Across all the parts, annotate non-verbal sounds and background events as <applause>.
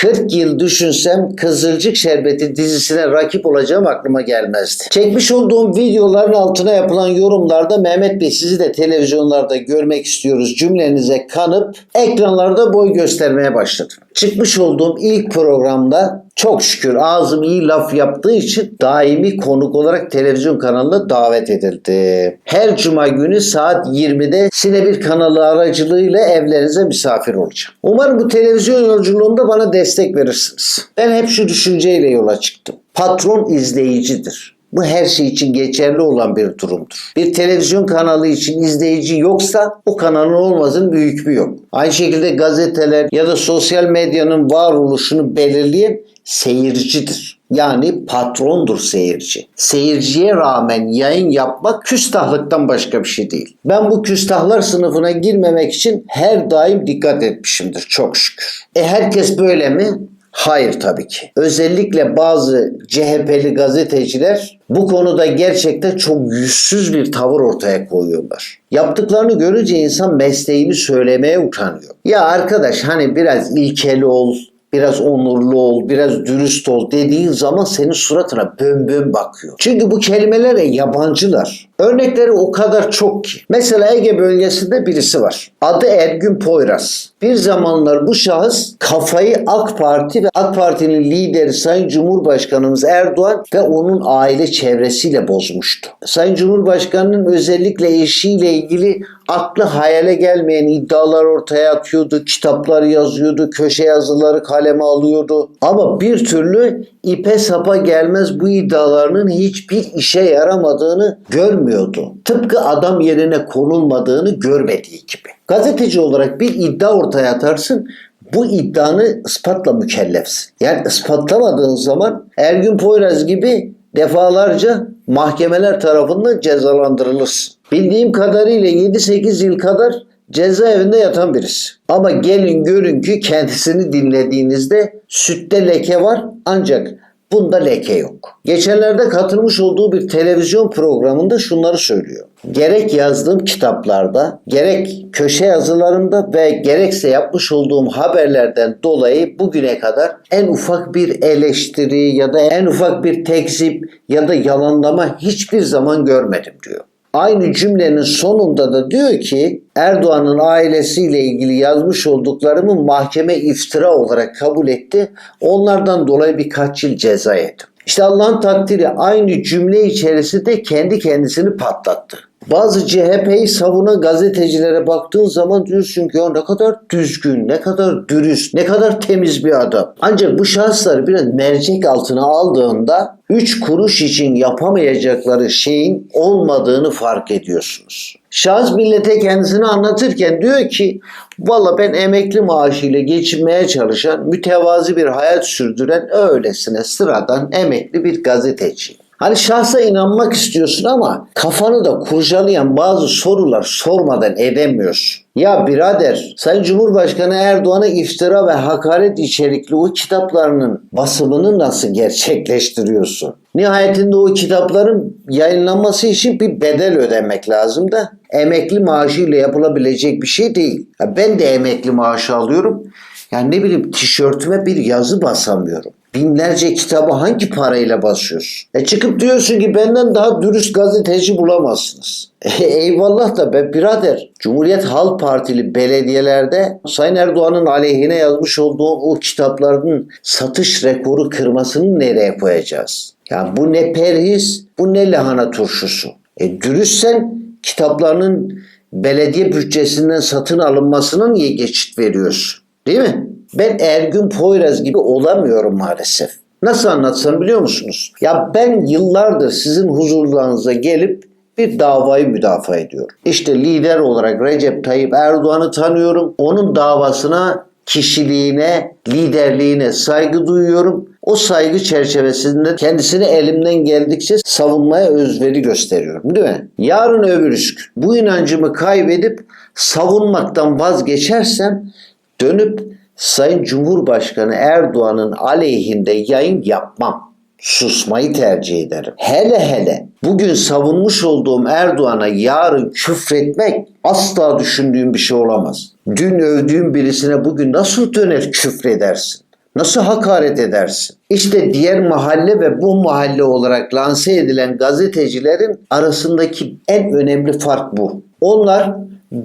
40 yıl düşünsem Kızılcık Şerbeti dizisine rakip olacağım aklıma gelmezdi. Çekmiş olduğum videoların altına yapılan yorumlarda Mehmet Bey sizi de televizyonlarda görmek istiyoruz cümlenize kanıp ekranlarda boy göstermeye başladım. Çıkmış olduğum ilk programda çok şükür ağzım iyi laf yaptığı için daimi konuk olarak televizyon kanalına davet edildi. Her cuma günü saat 20'de Sinebir kanalı aracılığıyla evlerinize misafir olacağım. Umarım bu televizyon yolculuğumda bana destek verirsiniz. Ben hep şu düşünceyle yola çıktım. Patron izleyicidir. Bu her şey için geçerli olan bir durumdur. Bir televizyon kanalı için izleyici yoksa o kanalın olmasının bir yok. Aynı şekilde gazeteler ya da sosyal medyanın varoluşunu belirleyen seyircidir. Yani patrondur seyirci. Seyirciye rağmen yayın yapmak küstahlıktan başka bir şey değil. Ben bu küstahlar sınıfına girmemek için her daim dikkat etmişimdir çok şükür. E herkes böyle mi? Hayır tabii ki. Özellikle bazı CHP'li gazeteciler bu konuda gerçekten çok yüzsüz bir tavır ortaya koyuyorlar. Yaptıklarını görünce insan mesleğini söylemeye utanıyor. Ya arkadaş hani biraz ilkeli ol, biraz onurlu ol, biraz dürüst ol dediğin zaman senin suratına bön bön bakıyor. Çünkü bu kelimelere yabancılar. Örnekleri o kadar çok ki. Mesela Ege bölgesinde birisi var. Adı Ergün Poyraz. Bir zamanlar bu şahıs kafayı AK Parti ve AK Parti'nin lideri Sayın Cumhurbaşkanımız Erdoğan ve onun aile çevresiyle bozmuştu. Sayın Cumhurbaşkanının özellikle eşiyle ilgili aklı hayale gelmeyen iddialar ortaya atıyordu. Kitaplar yazıyordu, köşe yazıları kaleme alıyordu. Ama bir türlü ipe sapa gelmez bu iddialarının hiçbir işe yaramadığını görmüyordu. Tıpkı adam yerine konulmadığını görmediği gibi. Gazeteci olarak bir iddia ortaya atarsın bu iddianı ispatla mükellefsin. Yani ispatlamadığın zaman Ergün Poyraz gibi defalarca mahkemeler tarafından cezalandırılırsın. Bildiğim kadarıyla 7-8 yıl kadar cezaevinde yatan birisi. Ama gelin görün ki kendisini dinlediğinizde sütte leke var ancak bunda leke yok. Geçenlerde katılmış olduğu bir televizyon programında şunları söylüyor. Gerek yazdığım kitaplarda, gerek köşe yazılarımda ve gerekse yapmış olduğum haberlerden dolayı bugüne kadar en ufak bir eleştiri ya da en ufak bir tekzip ya da yalanlama hiçbir zaman görmedim diyor. Aynı cümlenin sonunda da diyor ki Erdoğan'ın ailesiyle ilgili yazmış olduklarımı mahkeme iftira olarak kabul etti. Onlardan dolayı birkaç yıl ceza yedim. İşte Allah'ın takdiri aynı cümle içerisinde kendi kendisini patlattı. Bazı CHP'yi savunan gazetecilere baktığın zaman diyorsun ki ya ne kadar düzgün, ne kadar dürüst, ne kadar temiz bir adam. Ancak bu şahısları biraz mercek altına aldığında 3 kuruş için yapamayacakları şeyin olmadığını fark ediyorsunuz. Şahıs millete kendisini anlatırken diyor ki valla ben emekli maaşıyla geçinmeye çalışan, mütevazi bir hayat sürdüren öylesine sıradan emekli bir gazeteci. Hani şahsa inanmak istiyorsun ama kafanı da kurcalayan bazı sorular sormadan edemiyorsun. Ya birader Sayın Cumhurbaşkanı Erdoğan'a iftira ve hakaret içerikli o kitaplarının basımını nasıl gerçekleştiriyorsun? Nihayetinde o kitapların yayınlanması için bir bedel ödemek lazım da emekli maaşıyla yapılabilecek bir şey değil. Ya ben de emekli maaşı alıyorum. Yani ne bileyim tişörtüme bir yazı basamıyorum. Binlerce kitabı hangi parayla basıyorsun? E çıkıp diyorsun ki benden daha dürüst gazeteci bulamazsınız. <laughs> E, eyvallah da be birader. Cumhuriyet Halk Partili belediyelerde Sayın Erdoğan'ın aleyhine yazmış olduğu o kitapların satış rekoru kırmasını nereye koyacağız? Ya bu ne perhiz, bu ne lahana turşusu. E dürüstsen kitaplarının belediye bütçesinden satın alınmasına niye geçit veriyorsun? Değil mi? Ben Ergün Poyraz gibi olamıyorum maalesef. Nasıl anlatsam biliyor musunuz? Ya ben yıllardır sizin huzurlarınıza gelip bir davayı müdafaa ediyorum. İşte lider olarak Recep Tayyip Erdoğan'ı tanıyorum. Onun davasına, kişiliğine, liderliğine saygı duyuyorum. O saygı çerçevesinde kendisini elimden geldikçe savunmaya özveri gösteriyorum değil mi? Yarın öbür gün bu inancımı kaybedip savunmaktan vazgeçersem dönüp Sayın Cumhurbaşkanı Erdoğan'ın aleyhinde yayın yapmam. Susmayı tercih ederim. Hele hele bugün savunmuş olduğum Erdoğan'a yarın küfretmek asla düşündüğüm bir şey olamaz. Dün övdüğüm birisine bugün nasıl döner küfredersin? Nasıl hakaret edersin? İşte diğer mahalle ve bu mahalle olarak lanse edilen gazetecilerin arasındaki en önemli fark bu. Onlar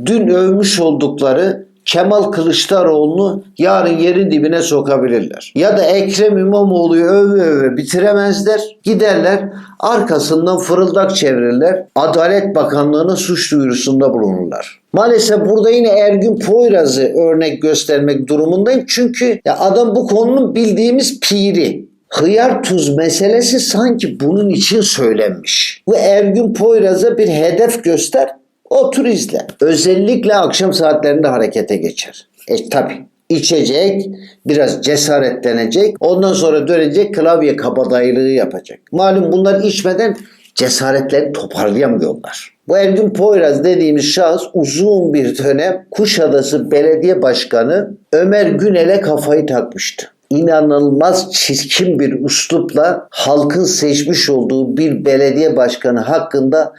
dün övmüş oldukları Kemal Kılıçdaroğlu'nu yarın yerin dibine sokabilirler. Ya da Ekrem İmamoğlu'yu öve öve bitiremezler. Giderler arkasından fırıldak çevirirler. Adalet Bakanlığı'na suç duyurusunda bulunurlar. Maalesef burada yine Ergün Poyraz'ı örnek göstermek durumundayım. Çünkü ya adam bu konunun bildiğimiz piri. Hıyar tuz meselesi sanki bunun için söylenmiş. Bu Ergün Poyraz'a bir hedef göster, otur izle. Özellikle akşam saatlerinde harekete geçer. E tabi içecek, biraz cesaretlenecek, ondan sonra dönecek klavye kabadayılığı yapacak. Malum bunlar içmeden cesaretlerini toparlayamıyorlar. Bu Ergün Poyraz dediğimiz şahıs uzun bir dönem Kuşadası Belediye Başkanı Ömer Günel'e kafayı takmıştı inanılmaz çirkin bir üslupla halkın seçmiş olduğu bir belediye başkanı hakkında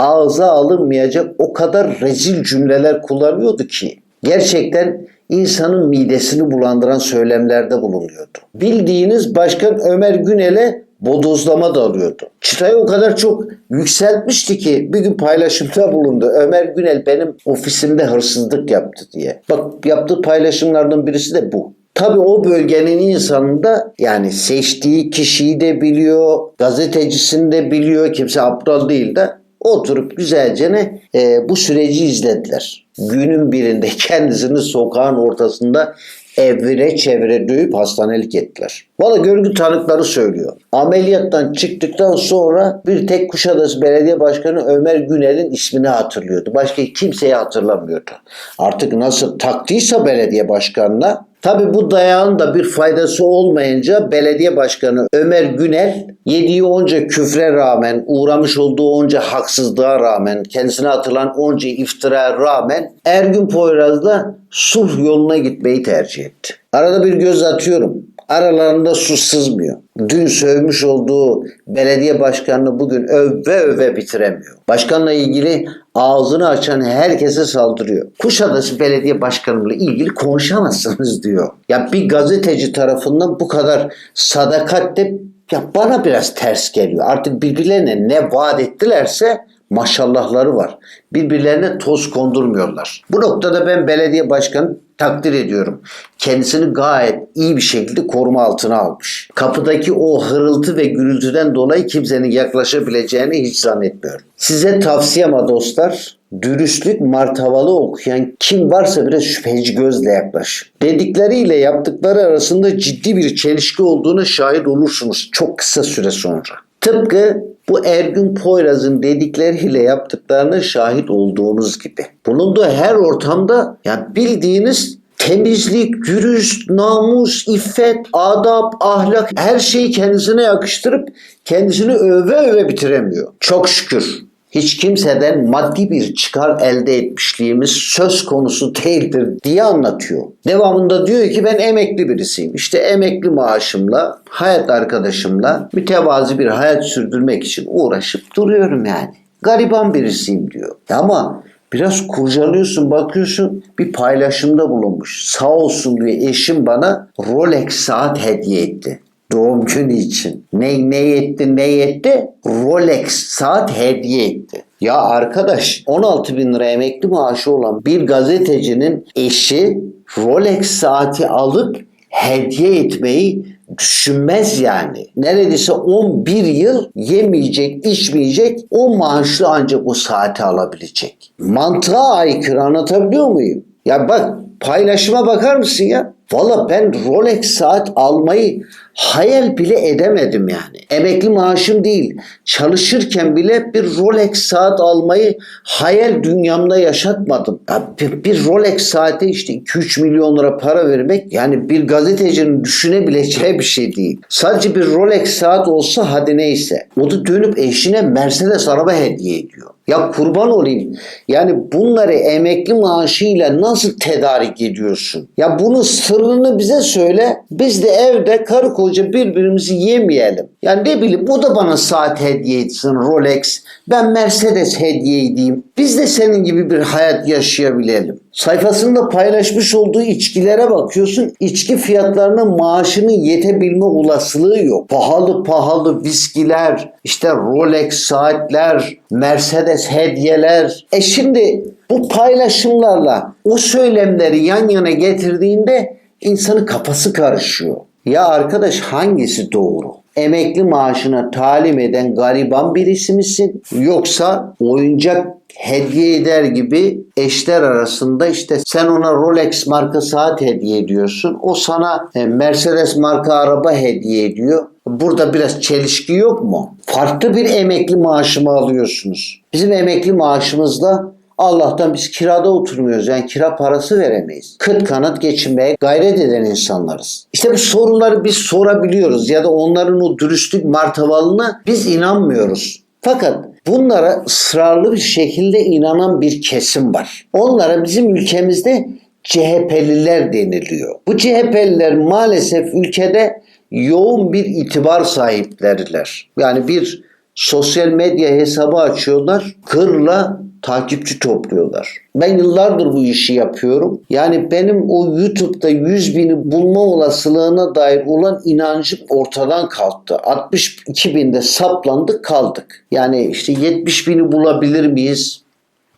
ağza alınmayacak o kadar rezil cümleler kullanıyordu ki gerçekten insanın midesini bulandıran söylemlerde bulunuyordu. Bildiğiniz Başkan Ömer Günel'e bodozlama da alıyordu. Çıtayı o kadar çok yükseltmişti ki bir gün paylaşımda bulundu. Ömer Günel benim ofisimde hırsızlık yaptı diye. Bak yaptığı paylaşımlardan birisi de bu. Tabii o bölgenin insanında yani seçtiği kişiyi de biliyor, gazetecisini de biliyor. Kimse aptal değil de oturup güzelce ne e, bu süreci izlediler. Günün birinde kendisini sokağın ortasında evire çevire dövüp hastanelik ettiler. Valla görgü tanıkları söylüyor. Ameliyattan çıktıktan sonra bir tek Kuşadası Belediye Başkanı Ömer Günel'in ismini hatırlıyordu. Başka kimseyi hatırlamıyordu. Artık nasıl taktıysa belediye başkanına Tabi bu dayağın da bir faydası olmayınca belediye başkanı Ömer Günel yediği onca küfre rağmen, uğramış olduğu onca haksızlığa rağmen, kendisine atılan onca iftira rağmen Ergün Poyraz'la sulh yoluna gitmeyi tercih etti. Arada bir göz atıyorum. Aralarında su sızmıyor. Dün sövmüş olduğu belediye başkanını bugün öve öve bitiremiyor. Başkanla ilgili ağzını açan herkese saldırıyor. Kuşadası Belediye Başkanımla ilgili konuşamazsınız diyor. Ya bir gazeteci tarafından bu kadar sadakatle ya bana biraz ters geliyor. Artık birbirlerine ne vaat ettilerse maşallahları var. Birbirlerine toz kondurmuyorlar. Bu noktada ben belediye başkanı takdir ediyorum. Kendisini gayet iyi bir şekilde koruma altına almış. Kapıdaki o hırıltı ve gürültüden dolayı kimsenin yaklaşabileceğini hiç zannetmiyorum. Size tavsiyem dostlar, dürüstlük martavalı okuyan kim varsa biraz şüpheci gözle yaklaş. Dedikleriyle yaptıkları arasında ciddi bir çelişki olduğuna şahit olursunuz çok kısa süre sonra. Tıpkı bu Ergün Poyraz'ın dedikleriyle yaptıklarına şahit olduğunuz gibi. Bulunduğu her ortamda yani bildiğiniz temizlik, dürüst, namus, iffet, adab, ahlak her şeyi kendisine yakıştırıp kendisini öve öve bitiremiyor. Çok şükür hiç kimseden maddi bir çıkar elde etmişliğimiz söz konusu değildir diye anlatıyor. Devamında diyor ki ben emekli birisiyim. İşte emekli maaşımla, hayat arkadaşımla mütevazi bir hayat sürdürmek için uğraşıp duruyorum yani. Gariban birisiyim diyor. Ama biraz kurcalıyorsun bakıyorsun bir paylaşımda bulunmuş. Sağ olsun diye eşim bana Rolex saat hediye etti doğum günü için. Ne, ne etti ne etti? Rolex saat hediye etti. Ya arkadaş 16 bin lira emekli maaşı olan bir gazetecinin eşi Rolex saati alıp hediye etmeyi düşünmez yani. Neredeyse 11 yıl yemeyecek, içmeyecek, o maaşlı ancak o saati alabilecek. Mantığa aykırı anlatabiliyor muyum? Ya bak paylaşıma bakar mısın ya? Valla ben Rolex saat almayı hayal bile edemedim yani. Emekli maaşım değil. Çalışırken bile bir Rolex saat almayı hayal dünyamda yaşatmadım. Ya bir, Rolex saate işte 2-3 milyon lira para vermek yani bir gazetecinin düşünebileceği bir şey değil. Sadece bir Rolex saat olsa hadi neyse. O da dönüp eşine Mercedes araba hediye ediyor. Ya kurban olayım. Yani bunları emekli maaşıyla nasıl tedarik ediyorsun? Ya bunun sırrını bize söyle. Biz de evde karı koca birbirimizi yemeyelim. Yani ne bileyim bu da bana saat hediye etsin Rolex. Ben Mercedes hediye edeyim. Biz de senin gibi bir hayat yaşayabilelim. Sayfasında paylaşmış olduğu içkilere bakıyorsun. İçki fiyatlarının maaşının yetebilme olasılığı yok. Pahalı pahalı viskiler, işte Rolex saatler, Mercedes hediyeler. E şimdi bu paylaşımlarla o söylemleri yan yana getirdiğinde insanın kafası karışıyor. Ya arkadaş hangisi doğru? Emekli maaşına talim eden gariban birisi misin? Yoksa oyuncak hediye eder gibi eşler arasında işte sen ona Rolex marka saat hediye ediyorsun. O sana e, Mercedes marka araba hediye ediyor. Burada biraz çelişki yok mu? Farklı bir emekli maaşı mı alıyorsunuz? Bizim emekli maaşımızda Allah'tan biz kirada oturmuyoruz. Yani kira parası veremeyiz. Kıt kanat geçinmeye gayret eden insanlarız. İşte bu soruları biz sorabiliyoruz ya da onların o dürüstlük martavalına biz inanmıyoruz. Fakat bunlara ısrarlı bir şekilde inanan bir kesim var. Onlara bizim ülkemizde CHP'liler deniliyor. Bu CHP'liler maalesef ülkede yoğun bir itibar sahipleriler. Yani bir sosyal medya hesabı açıyorlar. Kırla takipçi topluyorlar. Ben yıllardır bu işi yapıyorum. Yani benim o YouTube'da 100 bini bulma olasılığına dair olan inancım ortadan kalktı. 62 binde saplandık kaldık. Yani işte 70 bini bulabilir miyiz?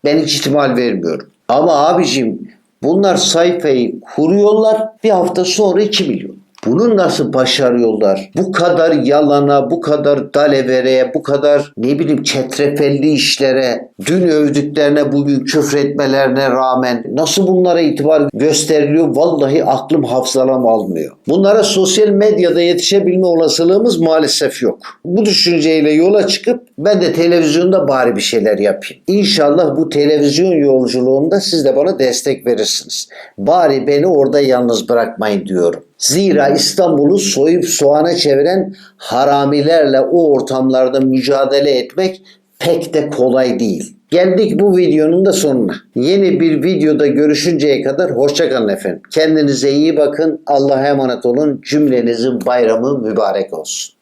Ben hiç ihtimal vermiyorum. Ama abicim bunlar sayfayı kuruyorlar bir hafta sonra 2 milyon. Bunu nasıl başarıyorlar? Bu kadar yalana, bu kadar dalevereye, bu kadar ne bileyim çetrefelli işlere, dün övdüklerine bugün küfretmelerine rağmen nasıl bunlara itibar gösteriliyor? Vallahi aklım hafızalam almıyor. Bunlara sosyal medyada yetişebilme olasılığımız maalesef yok. Bu düşünceyle yola çıkıp ben de televizyonda bari bir şeyler yapayım. İnşallah bu televizyon yolculuğunda siz de bana destek verirsiniz. Bari beni orada yalnız bırakmayın diyorum. Zira İstanbul'u soyup soğana çeviren haramilerle o ortamlarda mücadele etmek pek de kolay değil. Geldik bu videonun da sonuna. Yeni bir videoda görüşünceye kadar hoşçakalın efendim. Kendinize iyi bakın. Allah'a emanet olun. Cümlenizin bayramı mübarek olsun.